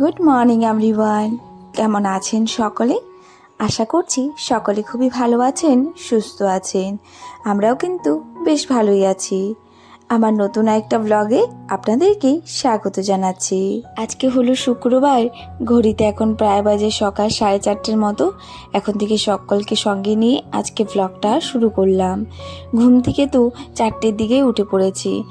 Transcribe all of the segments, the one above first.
Good morning everyone কেমন আছেন সকলে? আশা করছি সকলে খুবই ভালো আছেন, সুস্থ আছেন। আমরাও কিন্তু বেশ ভালোই আছি। আমার নতুন একটা ব্লগে আপনাদেরকে স্বাগত জানাচ্ছি। আজকে হলো শুক্রবার, ঘড়িতে এখন প্রায় বাজে সকাল সাড়ে চারটের মতো। এখন থেকে সকলকে সঙ্গে নিয়ে আজকে ব্লগটা শুরু করলাম। ঘুম থেকে তো চারটের দিকেই উঠে পড়েছি।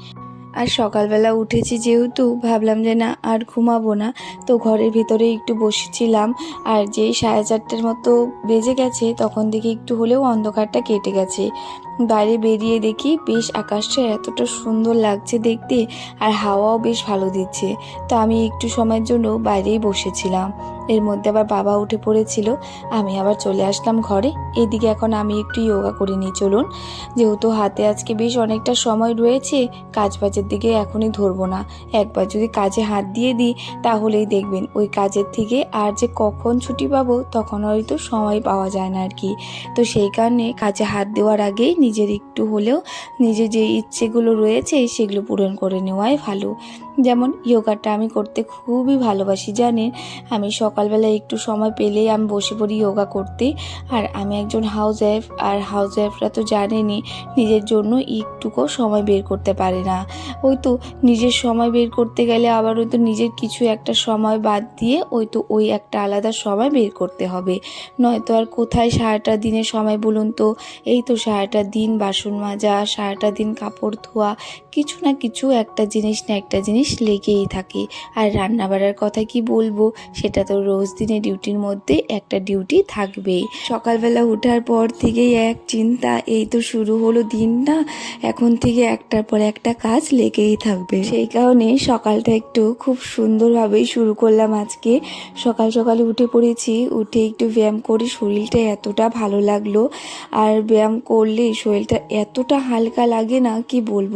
আর সকালবেলা উঠেছি যেহেতু, ভাবলাম যে না, আর ঘুমাবো না। তো ঘরের ভিতরে একটু বসেছিলাম, আর যেই সাড়ে চারটের মতো বেজে গেছে, তখন দেখি একটু হলেও অন্ধকারটা কেটে গেছে। বাইরে বেরিয়ে দেখি বেশ আকাশটা এতটা সুন্দর লাগছে দেখতে আর হাওয়াও বেশ ভালো দিচ্ছে। তো আমি একটু সময়ের জন্য বাইরেই বসেছিলাম। এর মধ্যে আবার বাবা উঠে পড়েছিল। আমি আবার চলে আসলাম ঘরে। এদিকে এখন আমি একটু যোগা করে নিই, চলুন। যেহেতু হাতে আজকে বেশ অনেকটা সময় রয়েছে, কাজ বাজের দিকে এখনই ধরবো না। একবার যদি কাজে হাত দিয়ে দিই, তাহলেই দেখবেন ওই কাজের থেকে আর যে কখন ছুটি পাবো, তখন হয়তো সময় পাওয়া যায় না আর কি। তো সেই কারণে কাজে হাত দেওয়ার আগেই নিজের একটু হলেও নিজের যে ইচ্ছেগুলো রয়েছে সেগুলো পূরণ করে নেওয়াই ভালো। যেমন যোগাটা আমি করতে খুবই ভালোবাসি, জানেন? আমি সকালবেলা একটু সময় পেলেই আমি বসে পড়ি যোগা করতে। আর আমি একজন হাউস ওয়াইফ আর হাউস ওয়াইফরা তো জানেনই, নিজের জন্য একটুকু সময় বের করতে পারে না। ওই তো নিজের সময় বের করতে গেলে আবার ওই তো নিজের কিছু একটা সময় বাদ দিয়ে ওই তো ওই একটা আলাদা সময় বের করতে হবে। নয়তো আর কোথায় সারাটা দিনের সময় বলুন তো? এই তো সারাটা দিন বাসন মাজা, সারাটা দিন কাপড় ধোয়া, কিছু না কিছু একটা জিনিস না একটা জিনিস লেগেই থাকে। আর রান্না বাড়ার কথা কি বলব, সেটা তো রোজ দিনে ডিউটির মধ্যে একটা ডিউটি থাকবেই। সকালবেলা ওঠার পর থেকেই এক চিন্তা, এই তো শুরু হলো দিন না, এখন থেকে একটার পর একটা কাজ লেগেই থাকবে। সেই কারণে সকালটা একটু খুব সুন্দরভাবেই শুরু করলাম আজকে। সকাল সকালে উঠে পড়েছি, উঠে একটু ব্যায়াম করে শরীরটা এতটা ভালো লাগল। আর ব্যায়াম করলে শরীরটা এতটা হালকা লাগে না, কি বলব?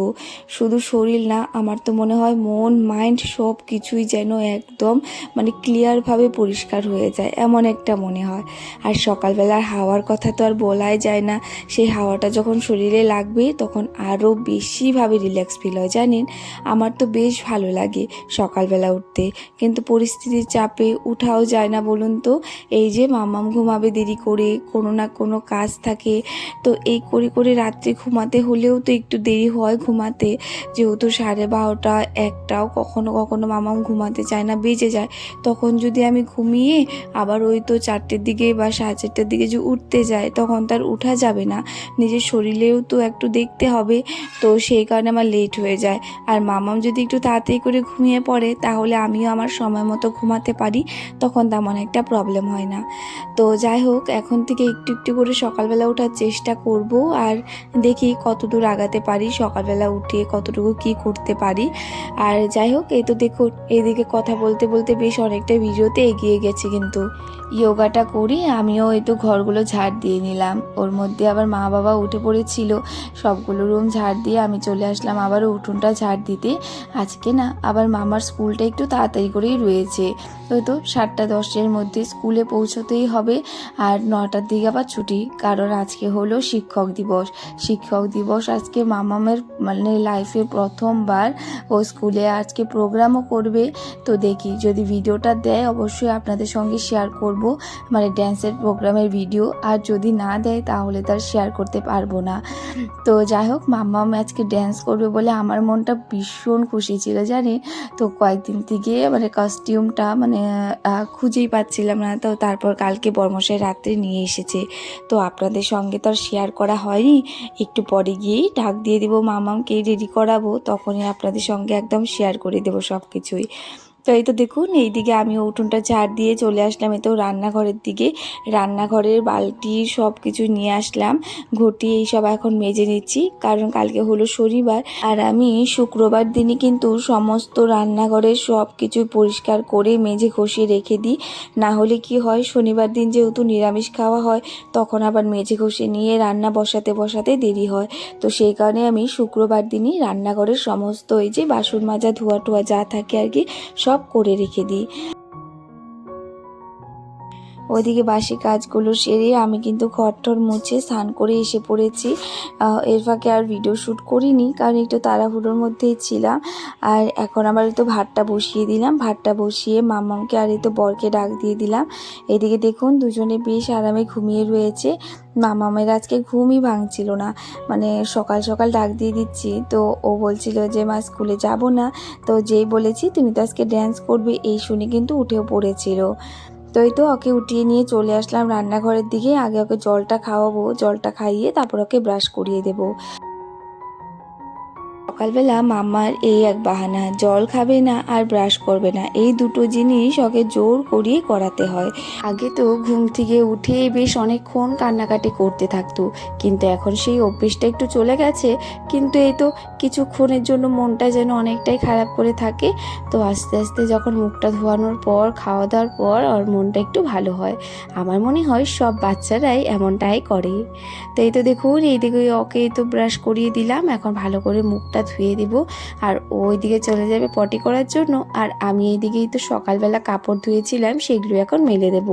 শুধু শরীর না, আমার তো মনে হয় মন মাইন্ড সব কিছুই যেন একদম মানে ক্লিয়ারভাবে পরিষ্কার হয়ে যায়, এমন একটা মনে হয়। আর সকালবেলার হাওয়ার কথা তো আর বলাই যায় না, সেই হাওয়াটা যখন শরীরে লাগবে তখন আরও বেশিভাবে রিল্যাক্স ফিল হয়, জানেন? আমার তো বেশ ভালো লাগে সকালবেলা উঠতে, কিন্তু পরিস্থিতির চাপে উঠাও যায় না বলুন তো। এই যে মামাম ঘুমাবে দেরি করে, কোনো না কোনো কাজ থাকে, তো এই করে করে রাত্রে ঘুমাতে হলেও তো একটু দেরি হয় ঘুমাতে। যেহেতু সাড়ে বারোটা একটাও কখনো কখনো মামাম ঘুমাতে চায় না, বেজে যায়। তখন যদি আমি ঘুমিয়ে আবার ওই তো চারটের দিকে বা সাড়ে চারটের দিকে যে উঠতে যায় তখন তার উঠা যাবে না। নিজের শরীরেও তো একটু দেখতে হবে, তো সেই কারণে আমার লেট হয়ে যায়। আর মামাম যদি একটু তাড়াতাড়ি করে ঘুমিয়ে পড়ে, তাহলে আমিও আমার সময় মতো ঘুমাতে পারি, তখন তেমন একটা প্রবলেম হয় না। তো যাই হোক, এখন থেকে একটু একটু করে সকালবেলা ওঠার চেষ্টা করব আর দেখি কতদূর আগাতে পারি, সকালবেলা উঠে কতটুকু কি করতে পারি। আর যাই হোক, এই তো দেখুন, এইদিকে কথা বলতে বলতে বেশ অনেকটা ভিডিওতে এগিয়ে গেছি কিন্তু। ইয়োগাটা করি, আমিও এই তো ঘরগুলো ঝাড় দিয়ে নিলাম। ওর মধ্যে আবার মা বাবা উঠে পড়েছিল। সবগুলো রুম ঝাড় দিয়ে আমি চলে আসলাম আবারও উঠোনটা ঝাড় দিতে। আজকে না, আবার মামার স্কুলটা একটু তাড়াতাড়ি করেই রয়েছে। ওই তো সাতটা দশের মধ্যে স্কুলে পৌঁছতেই হবে। আর নটার দিকে আবার ছুটি, কারণ আজকে হলো শিক্ষক দিবস। শিক্ষক দিবস আজকে মামামের মানে লাইফে প্রথমবার ও স্কুলে আজকে প্রোগ্রামও করবে, তো দেখি। যদি ভিডিওটা দেয়, অবশ্যই আপনাদের সঙ্গে শেয়ার করব মানে ড্যান্সের প্রোগ্রামের ভিডিও আর যদি না দেয়, তাহলে তার শেয়ার করতে পারব না। তো যাই হোক, মাম্মাম আজকে ড্যান্স করবে বলে আমার মনটা ভীষণ খুশি ছিল জানি তো কয়েকদিন থেকে মানে কস্টিউমটা মানে খুঁজেই পাচ্ছিলাম না। তো তারপর কালকে বর্মশাই রাত্রে নিয়ে এসেছে। তো আপনাদের সঙ্গে তো আর শেয়ার করা হয়নি। একটু পরে গিয়েই ঢাক দিয়ে দেবো মামামকে রেডি করাবো। তখনই আপনাদের সঙ্গে একদম শেয়ার করে দেবো সব কিছুই তো এই তো দেখুন, এইদিকে আমি উঠোনটা ঝাড় দিয়ে চলে আসলাম, এই তো রান্নাঘরের দিকে। রান্নাঘরের বালতি সব কিছু নিয়ে আসলাম, ঘটি এইসব এখন মেজে নিচ্ছি, কারণ কালকে হলো শনিবার। আর আমি শুক্রবার দিনই কিন্তু সমস্ত রান্নাঘরের সব কিছু পরিষ্কার করে মেজে ঘষিয়ে রেখে দিই। না হলে কি হয়, শনিবার দিন যেহেতু নিরামিষ খাওয়া হয়, তখন আবার মেজে ঘষে নিয়ে রান্না বসাতে বসাতে দেরি হয়। তো সেই কারণে আমি শুক্রবার দিনই রান্নাঘরের সমস্ত এই যে বাসন মাজা ধোয়া টোয়া যা থাকে আর কি, সব করে রেখে দিই। ওইদিকে বাসি কাজগুলো সেরে আমি কিন্তু ঘরটর মুছে স্নান করে এসে পড়েছি। এর ফাঁকে আর ভিডিও শ্যুট করিনি, কারণ একটু তাড়াহুড়োর মধ্যেই ছিলাম। আর এখন আবার তো ভাতটা বসিয়ে দিলাম। ভাতটা বসিয়ে মামামকে আর তো বরকে ডাক দিয়ে দিলাম। এদিকে দেখুন, দুজনে বেশ আরামে ঘুমিয়ে রয়েছে। মামামের আজকে ঘুমই ভাঙছিল না মানে সকাল সকাল ডাক দিয়ে দিচ্ছি। তো ও বলছিল যে, মা, স্কুলে যাব না। তো যেই বলেছি, তুমি তো আজকে ড্যান্স করবে। এই শুনে কিন্তু উঠেও পড়েছিল। তো এই তো ওকে উঠিয়ে নিয়ে চলে আসলাম রান্নাঘরের দিকে। আগে ওকে জলটা খাওয়াবো, জলটা খাইয়ে তারপর ওকে ব্রাশ করিয়ে দেবো। সকালবেলা মামার এই এক বাহানা, জল খাবে না আর ব্রাশ করবে না, এই দুটো জিনিস ওকে জোর করিয়ে করাতে হয়। আগে তো ঘুম থেকে উঠে বেশ অনেকক্ষণ কান্নাকাটি করতে থাকতো, কিন্তু এখন সেই অভ্যেসটা একটু চলে গেছে, কিন্তু এই তো কিছুক্ষণের জন্য মনটা যেন অনেকটাই খারাপ করে থাকে। তো আস্তে আস্তে যখন মুখটা ধোয়ানোর পর খাওয়া দাওয়ার পর ওর মনটা একটু ভালো হয়, আমার মনে হয় সব বাচ্চারাই এমনটাই করে। তো এই তো দেখুন এইদিকে ওকে তো ব্রাশ করিয়ে দিলাম, এখন ভালো করে মুখটা ধুয়ে দিব। আর ও ওইদিকে চলে যাবে পটি করার জন্য, আর আমি এইদিকেই তো সকালবেলা কাপড় ধুয়েছিলাম, সেগুলো এখন মেলে দেব।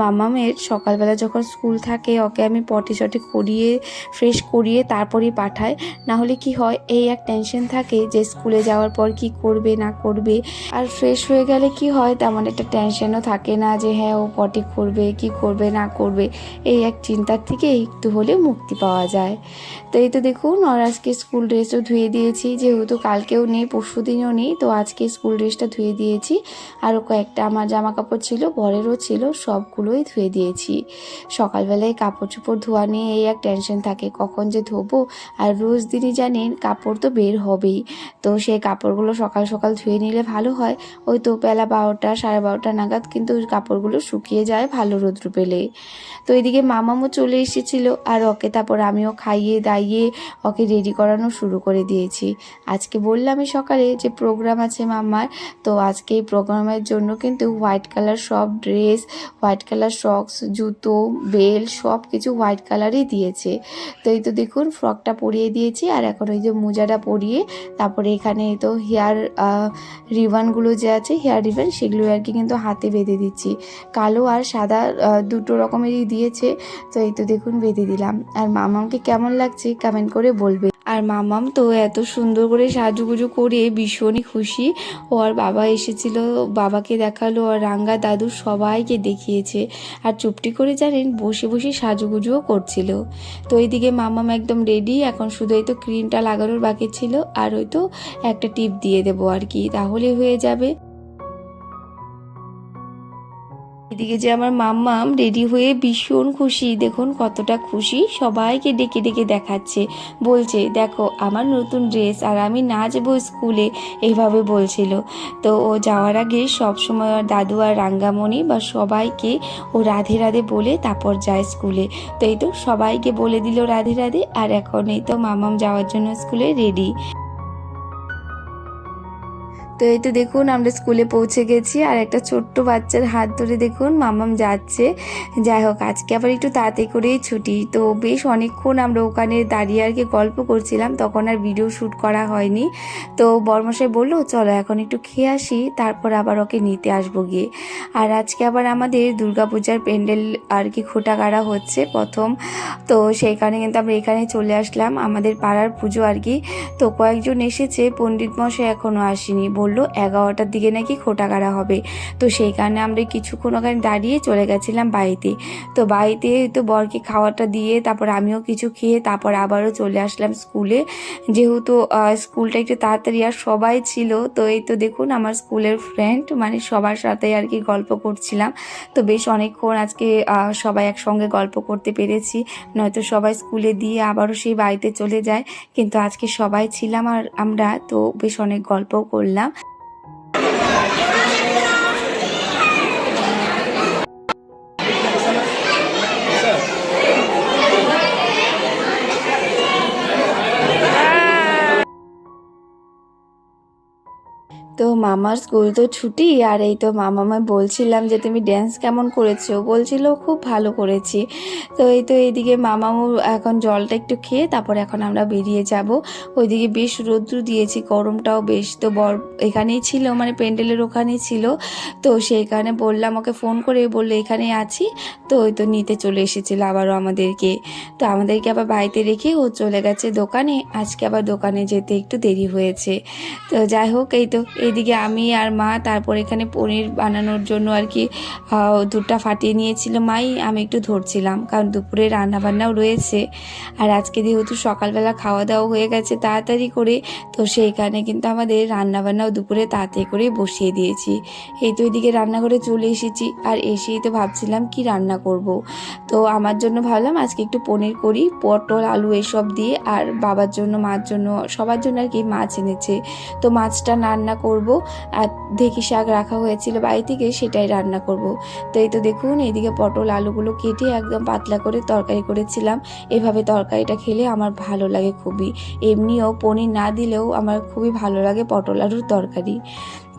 মামামের সকালবেলা যখন স্কুল থাকে, ওকে আমি পটি শটি করিয়ে ফ্রেশ করিয়ে তারপরেই পাঠাই। না হলে কি হয়, এই এক টেনশন থাকে যে স্কুলে যাওয়ার পর কি করবে, না করবে। আর ফ্রেশ হয়ে গেলে কি হয়? তেমন একটা টেনশনও থাকে না যে হ্যাঁ ও পটি করবে, কি করবে, না করবে। এই এক চিন্তার থেকে একটু হলে মুক্তি পাওয়া যায়। তো এই তো দেখুন ওর আজকে স্কুল ড্রেসও ধুয়ে দিয়েছি। যেহেতু কালকেও নেই, পরশু দিনও নেই, তো আজকে স্কুল ড্রেসটা ধুয়ে দিয়েছি। আরও কয়েকটা আমার জামা কাপড় ছিল বরেরও ছিল, সবগুলোই ধুয়ে দিয়েছি। সকালবেলায় কাপড় চোপড় ধোয়া নিয়ে এই এক টেনশন থাকে, কখন যে ধোবো। আর রোজ দিনই জানেন, কাপড় তো বের হবেই। তো সেই কাপড়গুলো সকাল সকাল ধুয়ে নিলে ভালো হয়। ওই তো বেলা বারোটা, সাড়ে বারোটা নাগাদ কিন্তু কাপড়গুলো শুকিয়ে যায় ভালো রোদ্র পেলে। তো এদিকে মামামও চলে এসেছিল আর ওকে তারপর আমিও খাইয়ে দাইয়ে ওকে রেডি করানো শুরু করে দিয়েছি। আজকে বললামই সকালে যে প্রোগ্রাম আছে মামার, তো আজকে এই প্রোগ্রামের জন্য কিন্তু হোয়াইট কালার সব ড্রেস হোয়াইট কালার সক্স জুতো, বেল সব কিছু হোয়াইট কালারই দিয়েছে। তো এই তো দেখুন ফ্রকটা পরিয়ে দিয়েছি আর এখন ওই যে মোজাটা পরিয়ে তারপরে এখানে তো হেয়ার রিবানগুলো যে আছে, হেয়ার রিবান সেগুলো আর কি কিন্তু হাতে বেঁধে দিচ্ছি। কালো আর সাদা দুটো রকমেরই দিয়েছে, তো এই তো দেখুন বেঁধে দিলাম। আর মামাকে কেমন লাগছে কমেন্ট করে বলবে। আর মামাম তো এত সুন্দর করে সাজুগুজু করে ভীষণই খুশি। ওর বাবা এসেছিল, বাবাকে দেখাল, আর রাঙ্গা দাদু সবাইকে দেখিয়েছে। আর চুপটি করে জানেন, বসে বসে সাজুগুজুও করছিল। তো এইদিকে মামাম একদম রেডি এখন শুধু এই তো ক্রিমটা লাগানোর বাকি ছিল। আর ওই তো একটা টিপ দিয়ে দেবো আর কি, তাহলে হয়ে যাবে। এদিকে যে আমার মাম্মাম রেডি হয়ে ভীষণ খুশি। দেখুন কতটা খুশি। সবাইকে ডেকে ডেকে দেখাচ্ছে। বলছে, দেখো, আমার নতুন ড্রেস আর আমি নাচবো স্কুলে। এইভাবে বলছিল। তো ও যাওয়ার আগে সব সময় ওর দাদু আর রাঙ্গামণি বা সবাইকে ও রাধে রাধে বলে তারপর যায় স্কুলে। তো এই তো সবাইকে বলে দিল রাধে রাধে। আর এখন এই তো মামাম যাওয়ার জন্য স্কুলে রেডি। তো এই তো দেখুন, আমরা স্কুলে পৌঁছে গেছি আর একটা ছোট্ট বাচ্চার হাত ধরে দেখুন, মামাম যাচ্ছে। যাই হোক, আজকে আবার একটু তাড়াতাড়ি করেই ছুটি। তো বেশ অনেকক্ষণ আমরা ওখানে দাঁড়িয়ে আর কি গল্প করছিলাম, তখন আর ভিডিও শ্যুট করা হয়নি। তো বর্মশাই বলল, চলো এখন একটু খেয়ে আসি, তারপর আবার ওকে নিতে আসব গিয়ে। আর আজকে আবার আমাদের দুর্গাপূজার প্যান্ডেল আর কি খোটা কাড়া হচ্ছে প্রথম। তো কারণে কিন্তু আমরা এখানে চলে আসলাম। আমাদের পাড়ার পুজো আর কি, তো কয়েকজন এসেছে পণ্ডিত মশাই এখনও আসেনি বলল, এগারোটার দিকে নাকি খোটা কাড়া হবে। তো সেই কারণে আমরা কিছুক্ষণ ওখানে দাঁড়িয়ে চলে গেছিলাম বাড়িতে। তো বাড়িতে তো বরকে খাওয়াটা দিয়ে তারপর আমিও কিছু খেয়ে তারপর আবারও চলে আসলাম স্কুলে। যেহেতু স্কুলটা একটু তাড়াতাড়ি আর সবাই ছিল, তো এই তো দেখুন আমার স্কুলের ফ্রেন্ড মানে সবার সাথে আর কি গল্প করছিলাম। তো বেশ অনেকক্ষণ আজকে সবাই একসঙ্গে গল্প করতে পেরেছি। নয়তো সবাই স্কুলে দিয়ে আবারও সেই বাড়িতে চলে যায়, কিন্তু আজকে সবাই ছিলাম আর আমরা, তো বেশ অনেক গল্পও করলাম। তো মামার স্কুল তো ছুটি, আর এই তো মামামায় বলছিলাম যে তুমি ড্যান্স কেমন করেছ? বলছিল, খুব ভালো করেছি। তো এই তো এইদিকে মামামু এখন জলটা একটু খেয়ে তারপরে এখন আমরা বেরিয়ে যাব। ওইদিকে বেশ রৌদ্র দিয়েছি, গরমটাও বেশ। তো বর এখানেই ছিল মানে প্যান্ডেলের ওখানেই ছিল। তো সেইখানে বললাম, ওকে ফোন করে বলল, এখানে আছি। তো ওই তো নিতে চলে এসেছিল আবারও আমাদেরকে। তো আমাদেরকে আবার বাড়িতে রেখে ও চলে গেছে দোকানে। আজকে আবার দোকানে যেতে একটু দেরি হয়েছে। তো যাই হোক, এই তো এইদিকে আমি আর মা, তারপর এখানে পনির বানানোর জন্য আর কি দুধটা ফাটিয়ে নিয়েছিল। মাই, আমি একটু ধরছিলাম, কারণ দুপুরে রান্নাবান্নাও রয়েছে। আর আজকে যেহেতু সকালবেলা খাওয়া দাওয়া হয়ে গেছে তাড়াতাড়ি করে, তো সেইখানে কিন্তু আমাদের রান্নাবান্নাও দুপুরে তাড়াতাড়ি করে বসিয়ে দিয়েছি। এই তো এদিকে রান্নাঘরে চলে এসেছি, আর এসেই তো ভাবছিলাম কি রান্না করব। তো আমার জন্য ভাবলাম আজকে একটু পনির করি, পটল, আলু এসব দিয়ে, আর বাবার জন্য, মার জন্য, সবার জন্য আর কি মাছ এনেছে। তো মাছটা রান্না করব ঢেকি শাক রাখা হয়েছিল, বাড়ি থেকে সেটাই রান্না করব। তো এই তো দেখুন, এইদিকে পটল আলুগুলো কেটে একদম পাতলা করে তরকারি করেছিলাম। এভাবে তরকারিটা খেলে আমার ভালো লাগে খুবই। এমনিও পনির না দিলেও আমার খুবই ভালো লাগে পটল আলুর তরকারি।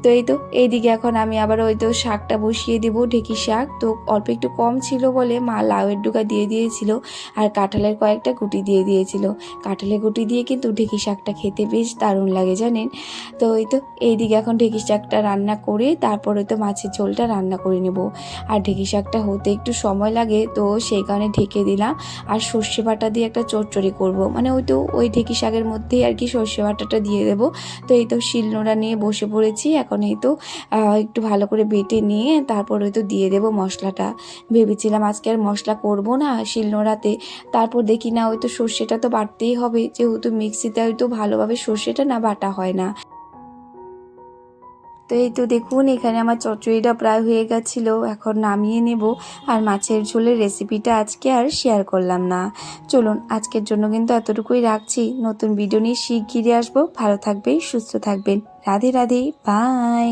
তো এই তো, এইদিকে এখন আমি আবার ওই তো শাকটা বসিয়ে দেবো, ঢেকি শাক। তো অল্প একটু কম ছিল বলে মা লাউয়ের ডুকা দিয়ে দিয়েছিল আর কাঁঠালের কয়েকটা গুটি দিয়ে দিয়েছিল। কাঁঠালের গুটি দিয়ে কিন্তু ঢেকি শাকটা খেতে বেশ দারুণ লাগে, জানেন? তো ওই তো, এইদিকে এখন ঢেকি শাকটা রান্না করে তারপরে তো মাছের ঝোলটা রান্না করে নেব। আর ঢেকি শাকটা হতে একটু সময় লাগে, তো সেই কারণে ঢেকে দিলাম। আর সর্ষে বাটা দিয়ে একটা চচ্চড়ি করব। মানে ওই তো, ওই ঢেকি শাকের মধ্যেই আর কি সর্ষে বাটাটা দিয়ে দেবো। তো এই তো শিলনোড়া নিয়ে বসে পড়েছি, এখন এই তো একটু ভালো করে বেটে নিয়ে তারপর হয়তো দিয়ে দেবো মশলাটা। ভেবেছিলাম আজকে আর মশলা করব না শিলনোড়াতে। তারপর দেখি না, ওই তো সর্ষেটা তো বাটতেই হবে। যেহেতু মিক্সিতে হয়তো ভালোভাবে সর্ষেটা না বাটা হয় না। তো এই তো দেখুন, এখানে আমার চচড়িটা প্রায় হয়ে গেছিল। এখন নামিয়ে নেব। আর মাছের ঝোলের রেসিপিটা আজকে আর শেয়ার করলাম না। চলুন, আজকের জন্য কিন্তু এতটুকুই রাখছি। নতুন ভিডিও নিয়ে শিগগিরি আসব। ভালো থাকবেন, সুস্থ থাকবেন। রাধে রাধে বাই